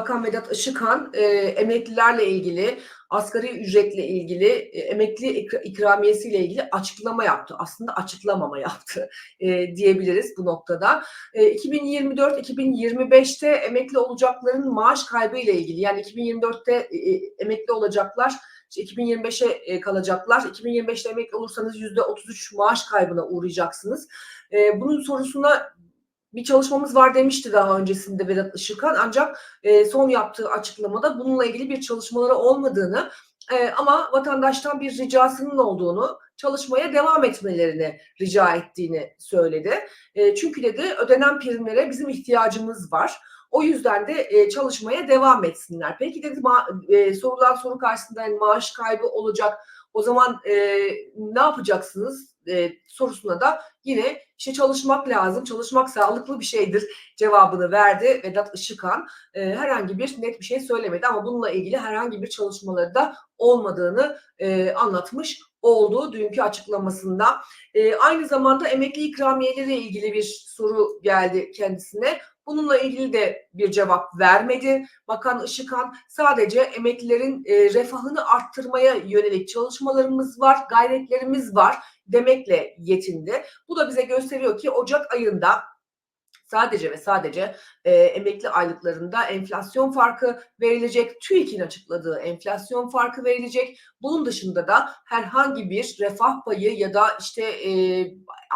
Bakan Vedat Işıkhan e, emeklilerle ilgili, asgari ücretle ilgili, e, emekli ikra- ikramiyesiyle ilgili açıklama yaptı. Aslında açıklamama yaptı e, diyebiliriz bu noktada. E, 2024-2025'te emekli olacakların maaş kaybı ile ilgili yani 2024'te e, e, emekli olacaklar işte 2025'e e, kalacaklar. 2025'te emekli olursanız %33 maaş kaybına uğrayacaksınız. E, bunun sorusuna bir çalışmamız var demişti daha öncesinde Vedat Işıkhan ancak e, son yaptığı açıklamada bununla ilgili bir çalışmaları olmadığını e, ama vatandaştan bir ricasının olduğunu çalışmaya devam etmelerini rica ettiğini söyledi. E, çünkü dedi ödenen primlere bizim ihtiyacımız var. O yüzden de e, çalışmaya devam etsinler. Peki dedi ma- e, sorulan soru karşısında yani maaş kaybı olacak. O zaman e, ne yapacaksınız e, sorusuna da yine işte çalışmak lazım, çalışmak sağlıklı bir şeydir cevabını verdi Vedat Işıkhan. E, herhangi bir net bir şey söylemedi ama bununla ilgili herhangi bir çalışmaları da olmadığını e, anlatmış oldu dünkü açıklamasında. E, aynı zamanda emekli ikramiyeleri ilgili bir soru geldi kendisine. Bununla ilgili de bir cevap vermedi. Bakan Işıkhan sadece emeklilerin e, refahını arttırmaya yönelik çalışmalarımız var, gayretlerimiz var demekle yetindi. Bu da bize gösteriyor ki Ocak ayında sadece ve sadece e, emekli aylıklarında enflasyon farkı verilecek. TÜİK'in açıkladığı enflasyon farkı verilecek. Bunun dışında da herhangi bir refah payı ya da işte e,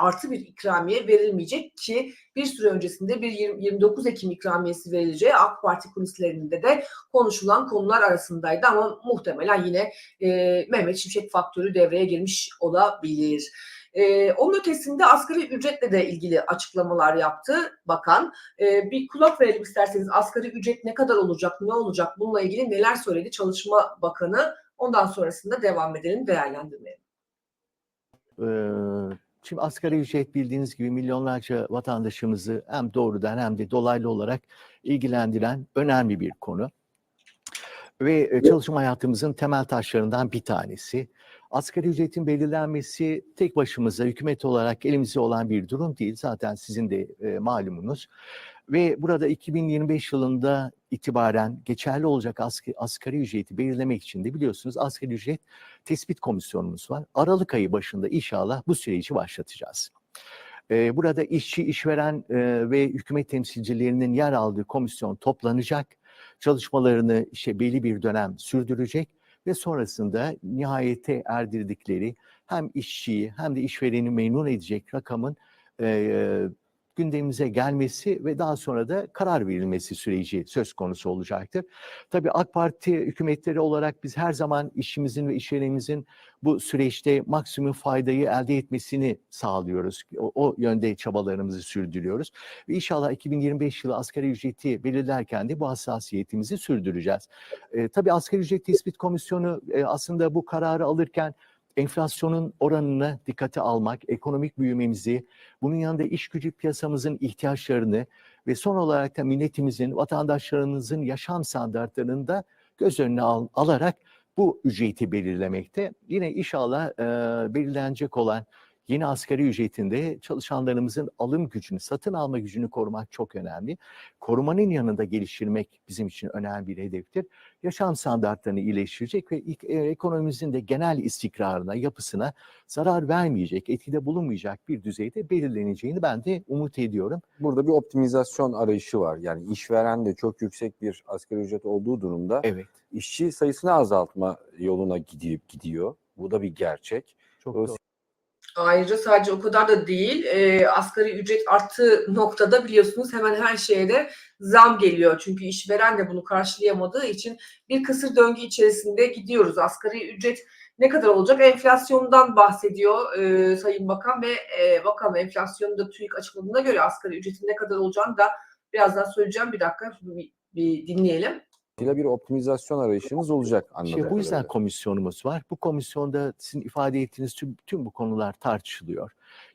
artı bir ikramiye verilmeyecek ki bir süre öncesinde bir 20 29 Ekim ikramiyesi verileceği AK Parti kulislerinde de konuşulan konular arasındaydı ama muhtemelen yine e, Mehmet Şimşek faktörü devreye girmiş olabilir. Ee, onun ötesinde asgari ücretle de ilgili açıklamalar yaptı bakan. Ee, bir kulak verelim isterseniz asgari ücret ne kadar olacak, ne olacak bununla ilgili neler söyledi Çalışma Bakanı. Ondan sonrasında devam edelim değerlendirmeye. Ee, Şimdi asgari ücret bildiğiniz gibi milyonlarca vatandaşımızı hem doğrudan hem de dolaylı olarak ilgilendiren önemli bir konu. Ve e, çalışma hayatımızın temel taşlarından bir tanesi. Asgari ücretin belirlenmesi tek başımıza hükümet olarak elimizde olan bir durum değil. Zaten sizin de e, malumunuz. Ve burada 2025 yılında itibaren geçerli olacak asgari, asgari ücreti belirlemek için de biliyorsunuz asgari ücret tespit komisyonumuz var. Aralık ayı başında inşallah bu süreci başlatacağız. Ee, burada işçi, işveren e, ve hükümet temsilcilerinin yer aldığı komisyon toplanacak. Çalışmalarını işte belli bir dönem sürdürecek ve sonrasında nihayete erdirdikleri hem işçiyi hem de işvereni memnun edecek rakamın e, gündemimize gelmesi ve daha sonra da karar verilmesi süreci söz konusu olacaktır. Tabii AK Parti hükümetleri olarak biz her zaman işimizin ve işverenimizin bu süreçte maksimum faydayı elde etmesini sağlıyoruz. O, o yönde çabalarımızı sürdürüyoruz. Ve inşallah 2025 yılı asgari ücreti belirlerken de bu hassasiyetimizi sürdüreceğiz. E, tabii asgari ücret tespit komisyonu e, aslında bu kararı alırken enflasyonun oranını dikkate almak, ekonomik büyümemizi, bunun yanında iş gücü piyasamızın ihtiyaçlarını ve son olarak da milletimizin, vatandaşlarımızın yaşam standartlarını da göz önüne al, alarak bu ücreti belirlemekte. Yine inşallah e, belirlenecek olan yeni asgari ücretinde çalışanlarımızın alım gücünü, satın alma gücünü korumak çok önemli. Korumanın yanında geliştirmek bizim için önemli bir hedeftir. Yaşam standartlarını iyileştirecek ve e, ekonomimizin de genel istikrarına, yapısına zarar vermeyecek, etkide bulunmayacak bir düzeyde belirleneceğini ben de umut ediyorum. Burada bir optimizasyon arayışı var. Yani işveren de çok yüksek bir asgari ücret olduğu durumda Evet. işçi sayısını azaltma yoluna gidip gidiyor. Bu da bir gerçek. Çok doğru. Ayrıca sadece o kadar da değil. E, asgari ücret arttığı noktada biliyorsunuz hemen her şeye de zam geliyor. Çünkü işveren de bunu karşılayamadığı için bir kısır döngü içerisinde gidiyoruz. Asgari ücret ne kadar olacak? Enflasyondan bahsediyor e, Sayın Bakan ve e, bakalım enflasyonu da TÜİK açıkladığına göre asgari ücretin ne kadar olacağını da birazdan söyleyeceğim. Bir dakika bir, bir dinleyelim. Bir optimizasyon arayışınız olacak anladığım İşte bu yüzden kadarıyla. komisyonumuz var. Bu komisyonda sizin ifade ettiğiniz tüm, tüm bu konular tartışılıyor.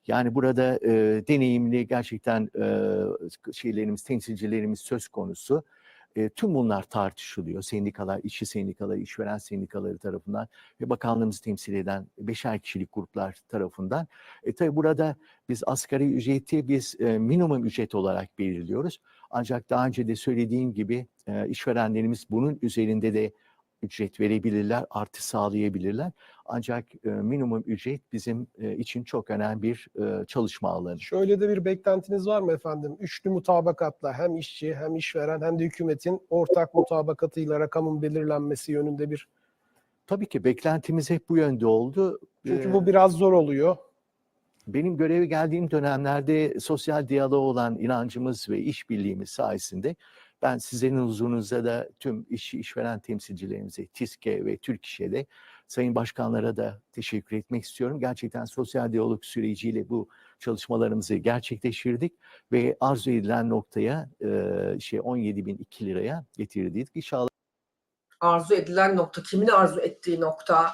Yani burada e, deneyimli gerçekten e, şeylerimiz, temsilcilerimiz söz konusu. E, tüm bunlar tartışılıyor. Sendikalar, işçi sendikaları, işveren sendikaları tarafından ve bakanlığımızı temsil eden beşer kişilik gruplar tarafından. E, tabii burada biz asgari ücreti biz e, minimum ücret olarak belirliyoruz. Ancak daha önce de söylediğim gibi e, işverenlerimiz bunun üzerinde de ücret verebilirler, artı sağlayabilirler. Ancak e, minimum ücret bizim e, için çok önemli bir e, çalışma alanı. Şöyle de bir beklentiniz var mı efendim? Üçlü mutabakatla hem işçi hem işveren hem de hükümetin ortak mutabakatıyla rakamın belirlenmesi yönünde bir Tabii ki beklentimiz hep bu yönde oldu. çünkü Ee, bu biraz zor oluyor. Benim göreve geldiğim dönemlerde sosyal diyaloğa olan inancımız ve işbirliğimiz sayesinde ben sizlerin huzurunuzda da tüm işçi işveren temsilcilerimize, TİSK'e ve Türk İş'e de sayın başkanlara da teşekkür etmek istiyorum. Gerçekten sosyal diyalog süreciyle bu çalışmalarımızı gerçekleştirdik ve arzu edilen noktaya e, şey 17.002 liraya getirdik. İnşallah arzu edilen nokta, kimin arzu ettiği nokta,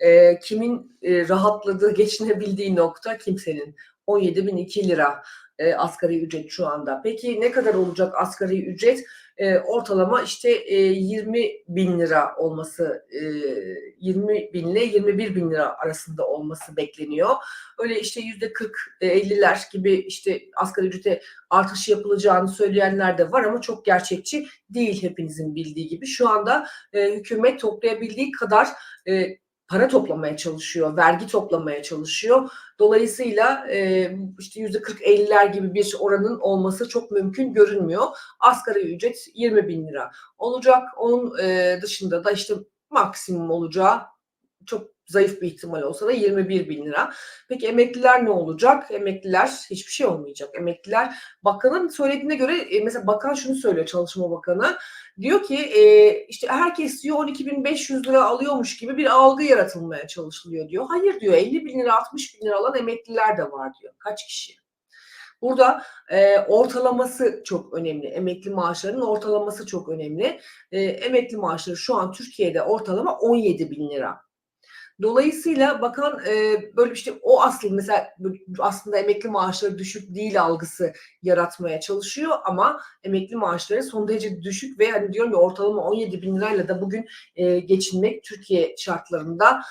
e, kimin e, rahatladığı, geçinebildiği nokta kimsenin. 17.002 lira e, asgari ücret şu anda. Peki ne kadar olacak asgari ücret? E, ortalama işte e, 20 bin lira olması, e, 20 bin ile 21 bin lira arasında olması bekleniyor. Öyle işte yüzde 40, e, 50'ler gibi işte asgari ücrete artışı yapılacağını söyleyenler de var ama çok gerçekçi değil hepinizin bildiği gibi. Şu anda e, hükümet toplayabildiği kadar e, para toplamaya çalışıyor, vergi toplamaya çalışıyor. Dolayısıyla e, işte yüzde 40-50'ler gibi bir oranın olması çok mümkün görünmüyor. Asgari ücret 20 bin lira olacak. Onun e, dışında da işte maksimum olacağı çok zayıf bir ihtimal olsa da 21 bin lira. Peki emekliler ne olacak? Emekliler hiçbir şey olmayacak. Emekliler bakanın söylediğine göre e, mesela bakan şunu söylüyor Çalışma Bakanı. Diyor ki e, işte herkes diyor 12.500 lira alıyormuş gibi bir algı yaratılmaya çalışılıyor diyor. Hayır diyor 50 bin lira 60 bin lira alan emekliler de var diyor. Kaç kişi? Burada e, ortalaması çok önemli. Emekli maaşlarının ortalaması çok önemli. E, emekli maaşları şu an Türkiye'de ortalama 17 bin lira. Dolayısıyla bakan e, böyle işte o asıl mesela aslında emekli maaşları düşük değil algısı yaratmaya çalışıyor ama emekli maaşları son derece düşük ve hani diyorum ya ortalama 17 bin lirayla da bugün e, geçinmek Türkiye şartlarında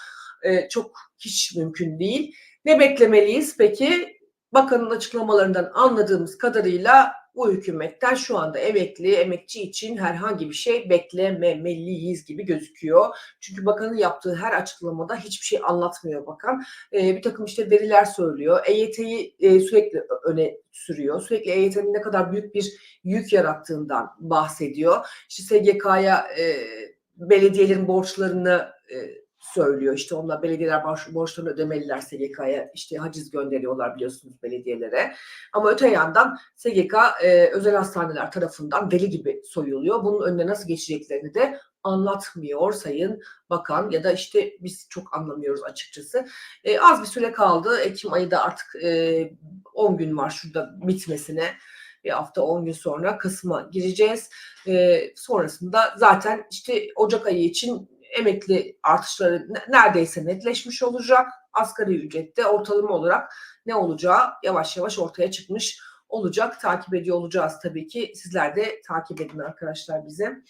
e, çok hiç mümkün değil. Ne beklemeliyiz peki? Bakanın açıklamalarından anladığımız kadarıyla bu hükümetten şu anda emekli, emekçi için herhangi bir şey beklememeliyiz gibi gözüküyor. Çünkü bakanın yaptığı her açıklamada hiçbir şey anlatmıyor bakan. Ee, bir takım işte veriler söylüyor. EYT'yi e, sürekli öne sürüyor. Sürekli EYT'nin ne kadar büyük bir yük yarattığından bahsediyor. İşte SGK'ya e, belediyelerin borçlarını e, söylüyor. İşte onlar belediyeler borç, borçlarını ödemeliler SGK'ya. işte haciz gönderiyorlar biliyorsunuz belediyelere. Ama öte yandan SGK e, özel hastaneler tarafından deli gibi soyuluyor. Bunun önüne nasıl geçeceklerini de anlatmıyor Sayın Bakan ya da işte biz çok anlamıyoruz açıkçası. E, az bir süre kaldı. Ekim ayı da artık e, 10 gün var şurada bitmesine. Bir hafta 10 gün sonra Kasım'a gireceğiz. E, sonrasında zaten işte Ocak ayı için emekli artışları neredeyse netleşmiş olacak. Asgari ücrette ortalama olarak ne olacağı yavaş yavaş ortaya çıkmış olacak. Takip ediyor olacağız tabii ki. Sizler de takip edin arkadaşlar bize.